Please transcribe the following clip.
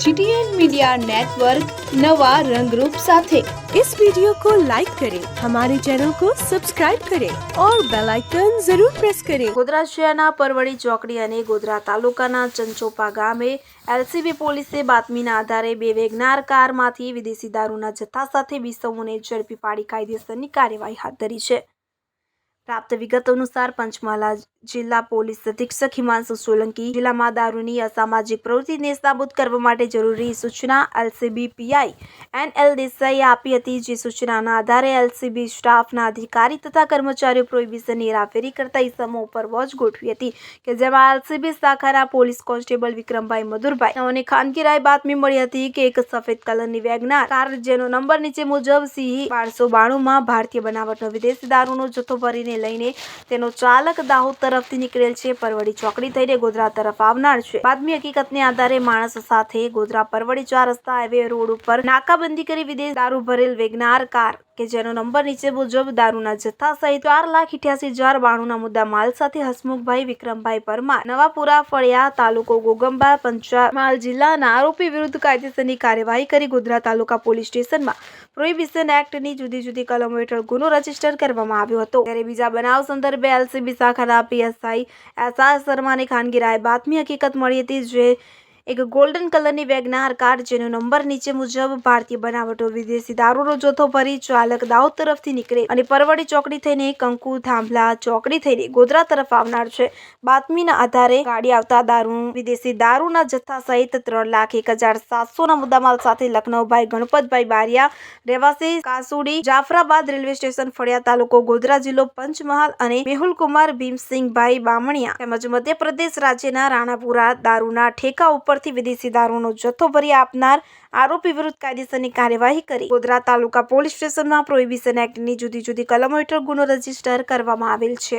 GTN media network नवा रंग रूप साथे इस वीडियो को लाइक करें हमारे चैनल को सब्सक्राइब करें और बेल आइकन जरूर प्रेस करें ગોધરા શહેરના પરવડી ચોકડી અને ગોધરા તાલુકાના ચંચોપા ગામે એલસીબી પોલીસે બાતમીના આધારે બે વેગનાર કારમાંથી વિદેશી દારૂના જથ્થા સાથે બીસમોને ઝડપી પાડી કાયદેસરની કાર્યવાહી હાથ ધરી છે પ્રાપ્ત વિગતો અનુસાર પંચમહાલા જિલ્લા પોલીસ અધિક્ષક હિમાંશુ સોલંકી જિલ્લામાં દારૂની અસામાજિક પ્રવૃત્તિને નાબૂદ કરવા માટે જરૂરી સૂચના એલસીબી પીઆઈ એન એલ દેસાઈએ આપી હતી, જે સૂચનાના આધારે એલસીબી સ્ટાફના અધિકારી તથા કર્મચારીઓ પ્રોહિબિશનની હેરાફેરી કરતા ઇસમો ઉપર વોચ ગોઠવી હતી કે જેમાં એલસીબી શાખાના પોલીસ કોન્સ્ટેબલ વિક્રમભાઈ મધુરભાઈ અને ખાનગી રાય બાતમી મળી હતી કે એક સફેદ કલરની વેગનાર કાર જેનો નંબર નીચે મુજબ સી બારસો બાણુંમાં ભારતીય બનાવટનો વિદેશી દારૂનો જથ્થો ભરીને લઈને તેનો ચાલક દાહોદ તરફથી નીકળેલ છે. પરવડી ચોકડી થઈને ગોધરા તરફ આવનાર છે. બાદમી હકીકતને આધારે માણસ સાથે ગોધરા પરવડી ચાર રસ્તા હાઈવે રોડ ઉપર નાકાબંધી કરી વિદેશ દારૂ ભરેલ વેગનાર કાર કે જેનો નંબર નીચે મુજબ દારૂના જથ્થા સહિત ચાર લાખ ઇઠ્યાસી હજાર બાણુંના મુદ્દા માલ સાથે હસમુખભાઈ વિક્રમભાઈ પરમાર, નવાપુરા, ફળિયા તાલુકો ગોગંબા પંચાલ જિલ્લાના આરોપી વિરુદ્ધ કાયદેસરની કાર્યવાહી કરી ગોધરા તાલુકા પોલીસ સ્ટેશનમાં પ્રોહિબિશન એક્ટની જુદી જુદી કલમો હેઠળ ગુનો રજિસ્ટર કરવામાં આવ્યો હતો. ત્યારે બીજા બનાવ સંદર્ભે એલસીબી શાખાના પીએસઆઈ એસ આર શર્માની ખાનગી રાય બાતમી હકીકત મળી હતી, જે એક ગોલ્ડન કલરની વેગનાર કાર જેનો નંબર નીચે મુજબ ભારતીય બનાવટો વિદેશી દારૂનો જથ્થો ભરી ચાલક દાહોદ તરફથી નીકળે અને પરવડી ચોકડી થઈને કંકુ થાંભલા ચોકડી થઈને ગોધરા તરફ આવનાર છે. બાતમીના આધારે ગાડી આવતા દારૂ વિદેશી દારૂના જથ્થા સહિત ત્રણ લાખ એક હજાર સાતસોના મુદ્દામાલ સાથે લખનૌભાઈ ગણપતભાઈ બારિયા, રહેવાસી કાસુડી, જાફરાબાદ રેલવે સ્ટેશન, ફળિયા તાલુકો ગોધરા જિલ્લો પંચમહાલ અને મેહુલકુમાર ભીમસિંહભાઈ બામણિયા તેમજ મધ્યપ્રદેશ રાજ્યના રાણાપુરા દારૂના ઠેકા ઉપરથી વિદેશી દારૂનો જથ્થો ભરી આપનાર આરોપી વિરુદ્ધ કાયદેસરની કાર્યવાહી કરી. ગોધરા તાલુકા પોલીસ સ્ટેશનમાં પ્રોહિબિશન એક્ટની જુદી જુદી કલમો હેઠળ ગુનો રજિસ્ટર કરવામાં આવેલ છે.